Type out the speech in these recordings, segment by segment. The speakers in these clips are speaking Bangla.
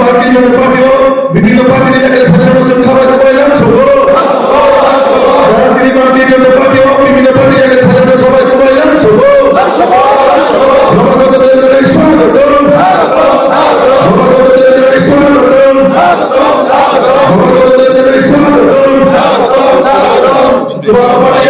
পার্টিও বিভিন্ন পার্টি নিয়ে গেলে ভোজন বছর খাবার খাওয়াইলাম সগো যারা তিনি পার্টি জানাই স্বাগতম। তোমার পার্টি গেলে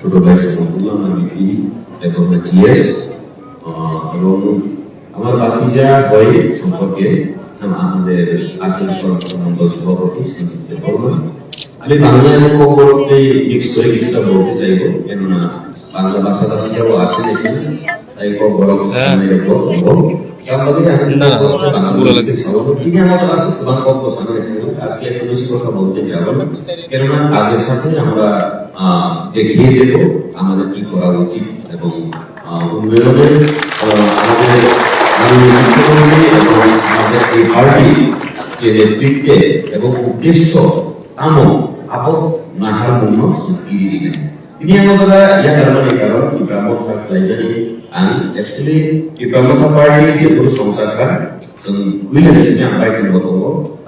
ছোট ভাই শকুন্তুল্লাহ আমার বিপি এবং জিএস এবং আমার বাতিজা হয় সম্পর্কে আমাদের সংগঠন মন্ডল সভাপতি বর্মা আমি বাংলা এবং বঙ্গবন্ধে মিক্স করে কিছুটা বলতে চাইব কেননা বাংলা ভাষাভাষীরাও আসেন এখানে তাই বড় সামনে রেখো আজকে কথা বলতে যাব না কেননা কাজের সাথে আমরা দেখিয়ে দেব আমাদের কি করা উচিত এবং উন্নয়নের আমাদের এবং আমাদের এই পার্টি যে নেতৃত্বে এবং উদ্দেশ্য কামো আপদ নাহার মূল্য Pramotha Party je baru songsakan sen wila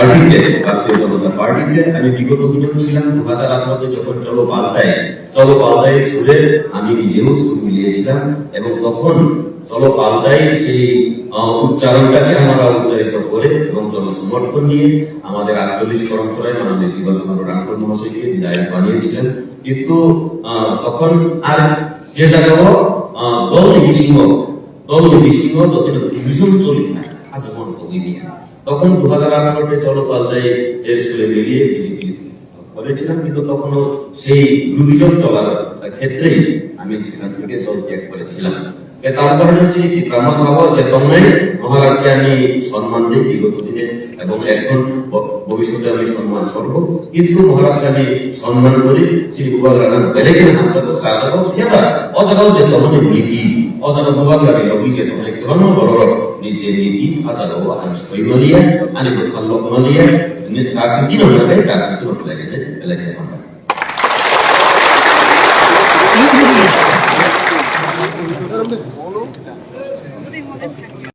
পার্টিতে ভারতীয় জনতা পার্টিতে আমি বিগত দিনেও ছিলাম দু হাজার আঠারোতে যখন চলো পাল্টায় চলো পাল্টায় ছুড়ে আমি নিজেও সুর মিলিয়েছিলাম এবং তখন চলো পাল্টাই সেই উচ্চারণটাকে আমরা উচ্চারিত করে এবং জনসমর্থন নিয়ে আমাদের আটচল্লিশ কর্মসরায় মাননীয় দিবস রামপুর মহাশয়কে বিধায়ক বানিয়েছিলেন কিন্তু তখন আর যে জায়গাও আহ, দল নিবিসিংহ দল নিবিসিংহ তখন ডিভিশন চলি না আজীবন ভোগী নিয়ে তখন দু হাজার আঠারোতে চলো পাল্টাই এর ছেলে বেরিয়ে বিজেপি করেছিলাম কিন্তু তখনও সেই গ্রুপিজম চলার ক্ষেত্রেই আমি সেখান থেকে দল ত্যাগ করেছিলাম। এ তার কারণে হচ্ছে কি, ব্রাহ্মণ ভাব যে তোমরাই মহারাষ্ট্রে আমি সম্মান দিই বিগত দিনে, এবং এখন ভবিষ্যতে আমি সম্মান করব। কিন্তু মহারাষ্ট্রে আমি সম্মান করি, শ্রী গোপাল রানা বেলেগে হামসাতো চাচাতো কেবা অজাগাও যে তোমাদের নীতি অজাগা গোপাল রানী যে তোমাদের কেমন বড় নিজে নীতি অজাগাও আমি সৈমলিয়া আমি কোথাও লোকমালিয়া রাজনীতি নয় রাজনীতি নয়